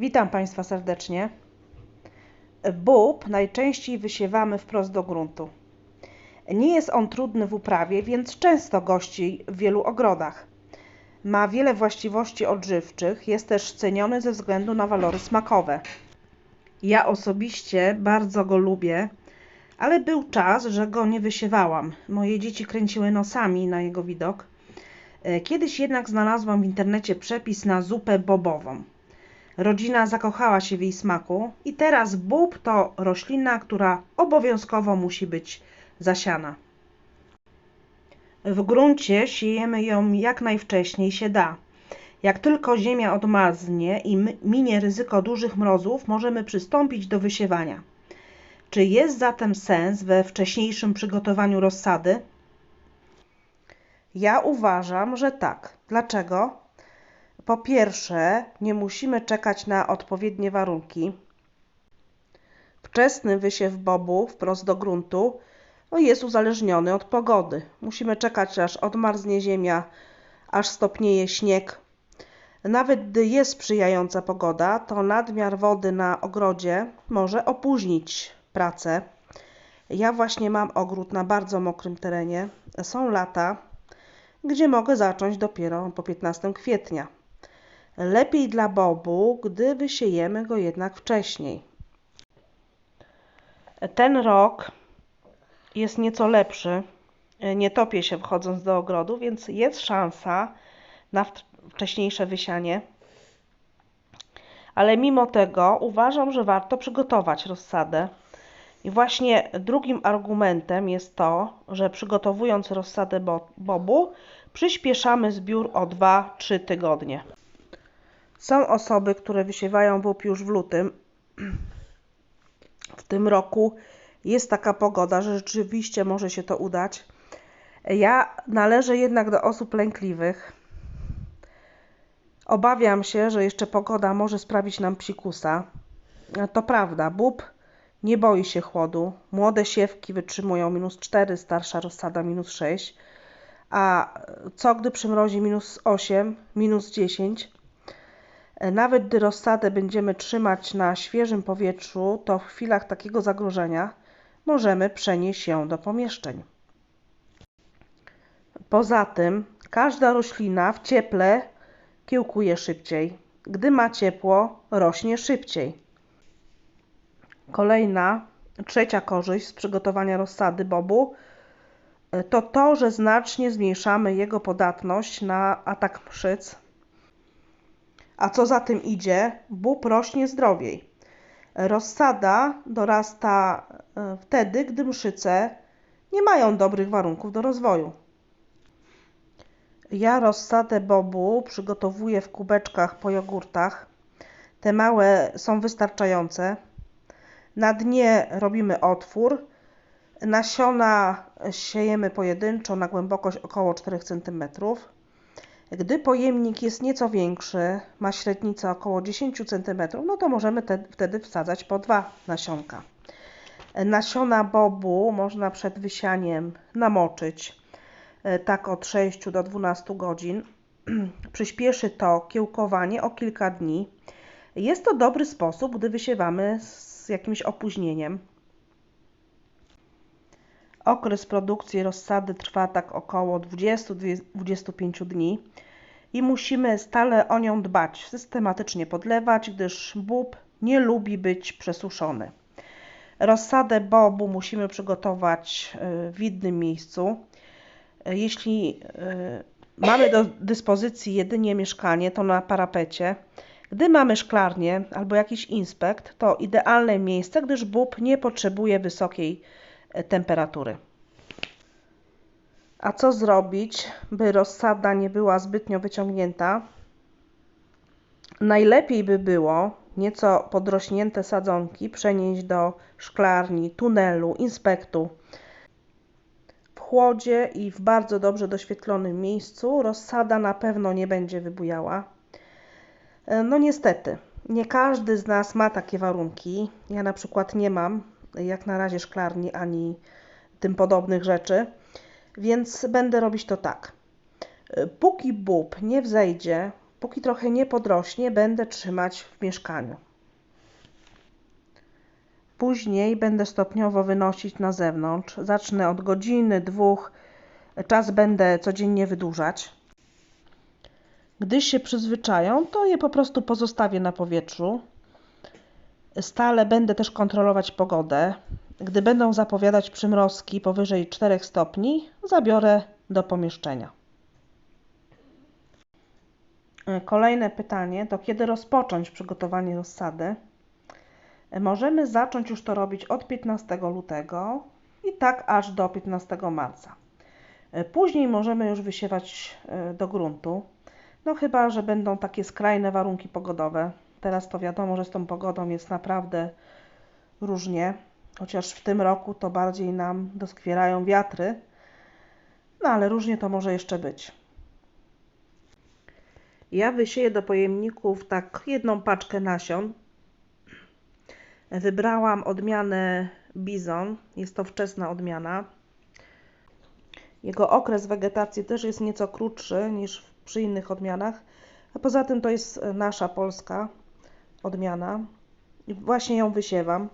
Witam Państwa serdecznie. Bób najczęściej wysiewamy wprost do gruntu. Nie jest on trudny w uprawie, więc często gości w wielu ogrodach. Ma wiele właściwości odżywczych, jest też ceniony ze względu na walory smakowe. Ja osobiście bardzo go lubię, ale był czas, że go nie wysiewałam. Moje dzieci kręciły nosami na jego widok. E, Kiedyś jednak znalazłam w internecie przepis na zupę bobową. Rodzina zakochała się w jej smaku i teraz bób to roślina, która obowiązkowo musi być zasiana. W gruncie siejemy ją jak najwcześniej się da. Jak tylko ziemia odmarznie i minie ryzyko dużych mrozów, możemy przystąpić do wysiewania. Czy jest zatem sens we wcześniejszym przygotowaniu rozsady? Ja uważam, że tak. Dlaczego? Po pierwsze, nie musimy czekać na odpowiednie warunki. Wczesny wysiew bobu wprost do gruntu jest uzależniony od pogody. Musimy czekać, aż odmarznie ziemia, aż stopnieje śnieg. Nawet gdy jest sprzyjająca pogoda, to nadmiar wody na ogrodzie może opóźnić pracę. Ja właśnie mam ogród na bardzo mokrym terenie. Są lata, gdzie mogę zacząć dopiero po 15 kwietnia. Lepiej dla bobu, gdy wysiejemy go jednak wcześniej. Ten rok jest nieco lepszy. Nie topię się wchodząc do ogrodu, więc jest szansa na wcześniejsze wysianie. Ale mimo tego uważam, że warto przygotować rozsadę. I właśnie drugim argumentem jest to, że przygotowując rozsadę bo- bobu, przyspieszamy zbiór o 2-3 tygodnie. Są osoby, które wysiewają bób już w lutym. W tym roku jest taka pogoda, że rzeczywiście może się to udać. Ja należę jednak do osób lękliwych. Obawiam się, że jeszcze pogoda może sprawić nam psikusa. To prawda, bób nie boi się chłodu. Młode siewki wytrzymują minus 4, starsza rozsada minus 6. A co gdy przymrozi minus 8, minus 10? Nawet gdy rozsadę będziemy trzymać na świeżym powietrzu, to w chwilach takiego zagrożenia możemy przenieść ją do pomieszczeń. Poza tym, każda roślina w cieple kiełkuje szybciej. Gdy ma ciepło, rośnie szybciej. Kolejna, trzecia korzyść z przygotowania rozsady bobu y, to to, że znacznie zmniejszamy jego podatność na atak mszyc. A co za tym idzie, bób rośnie zdrowiej. Rozsada dorasta y, wtedy, gdy mszyce nie mają dobrych warunków do rozwoju. Ja rozsadę bobu przygotowuję w kubeczkach po jogurtach. Te małe są wystarczające. Na dnie robimy otwór. Nasiona siejemy pojedynczo na głębokość około 4 cm. Gdy pojemnik jest nieco większy, ma średnicę około 10 cm, no to możemy te, wtedy wsadzać po dwa nasionka. Nasiona bobu można przed wysianiem namoczyć e, tak od 6 do 12 godzin. Przyspieszy to kiełkowanie o kilka dni. Jest to dobry sposób, gdy wysiewamy z jakimś opóźnieniem. Okres produkcji rozsady trwa tak około 20-25 dni i musimy stale o nią dbać, systematycznie podlewać, gdyż bób nie lubi być przesuszony. Rozsadę bobu musimy przygotować y, w innym miejscu. Y, Jeśli y, mamy do dyspozycji jedynie mieszkanie, to na parapecie. Gdy mamy szklarnię albo jakiś inspekt, to idealne miejsce, gdyż bób nie potrzebuje wysokiej temperatury. A co zrobić, by rozsada nie była zbytnio wyciągnięta? Najlepiej by było nieco podrośnięte sadzonki przenieść do szklarni, tunelu, inspektu. W chłodzie i w bardzo dobrze doświetlonym miejscu rozsada na pewno nie będzie wybujała. No niestety, nie każdy z nas ma takie warunki. Ja na przykład nie mam jak na razie szklarni ani tym podobnych rzeczy, więc będę robić to tak. Póki bób nie wzejdzie Póki trochę nie podrośnie, będę trzymać w mieszkaniu. Później będę stopniowo wynosić na zewnątrz. Zacznę od godziny, dwóch. Czas będę codziennie wydłużać. Gdy się przyzwyczają, to je po prostu pozostawię na powietrzu. Stale będę też kontrolować pogodę. Gdy będą zapowiadać przymrozki powyżej 4 stopni, zabiorę do pomieszczenia. Kolejne pytanie to kiedy rozpocząć przygotowanie rozsady? Możemy zacząć już to robić od 15 lutego i tak aż do 15 marca. Później możemy już wysiewać e, do gruntu. No chyba, że będą takie skrajne warunki pogodowe. Teraz to wiadomo, że z tą pogodą jest naprawdę różnie, chociaż w tym roku to bardziej nam doskwierają wiatry. No ale różnie to może jeszcze być. Ja wysieję do pojemników tak jedną paczkę nasion. Wybrałam odmianę Bizon. Jest to wczesna odmiana. Jego okres wegetacji też jest nieco krótszy niż przy innych odmianach. A poza tym to jest nasza polska odmiana. Właśnie ją wysiewam.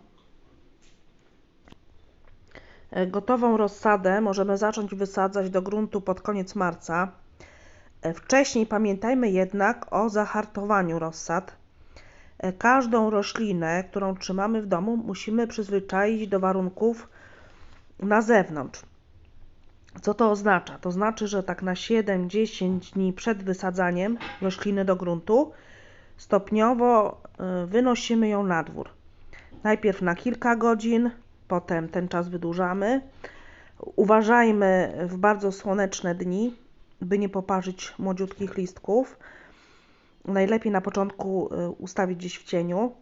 Gotową rozsadę możemy zacząć wysadzać do gruntu pod koniec marca. Wcześniej pamiętajmy jednak o zahartowaniu rozsad. Każdą roślinę, którą trzymamy w domu, musimy przyzwyczaić do warunków na zewnątrz. Co to oznacza? To znaczy, że tak na 7-10 dni przed wysadzaniem rośliny do gruntu stopniowo y, wynosimy ją na dwór. Najpierw na kilka godzin, potem ten czas wydłużamy. Uważajmy w bardzo słoneczne dni, by nie poparzyć młodziutkich listków. Najlepiej na początku y, ustawić gdzieś w cieniu.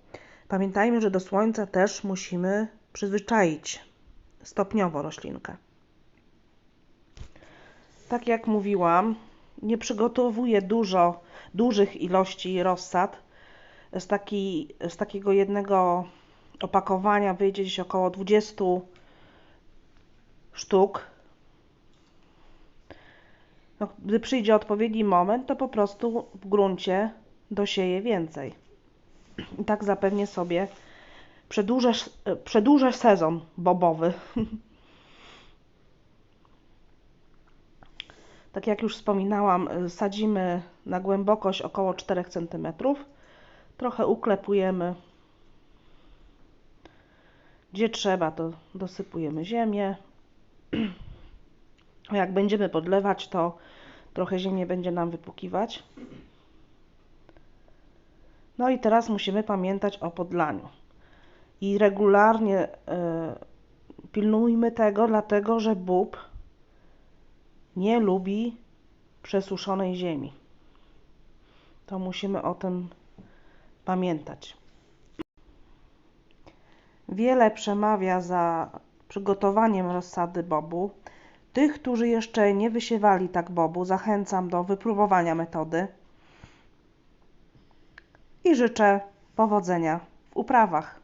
Pamiętajmy, że do słońca też musimy przyzwyczaić stopniowo roślinkę. Tak jak mówiłam, nie przygotowuję dużo, dużych ilości rozsad. Z, taki, z takiego jednego opakowania wyjdzie gdzieś około 20 sztuk. No, gdy przyjdzie odpowiedni moment, to po prostu w gruncie dosieję więcej. I tak zapewnię sobie przedłużę, przedłużę sezon bobowy. Tak jak już wspominałam, sadzimy na głębokość około 4 cm. Trochę uklepujemy. Gdzie trzeba, to dosypujemy ziemię. Jak będziemy podlewać, to trochę ziemię będzie nam wypukiwać. No i teraz musimy pamiętać o podlaniu. I regularnie y, pilnujmy tego, dlatego że bób nie lubi przesuszonej ziemi. To musimy o tym pamiętać. Wiele przemawia za przygotowaniem rozsady bobu. Tych, którzy jeszcze nie wysiewali tak bobu, zachęcam do wypróbowania metody i życzę powodzenia w uprawach.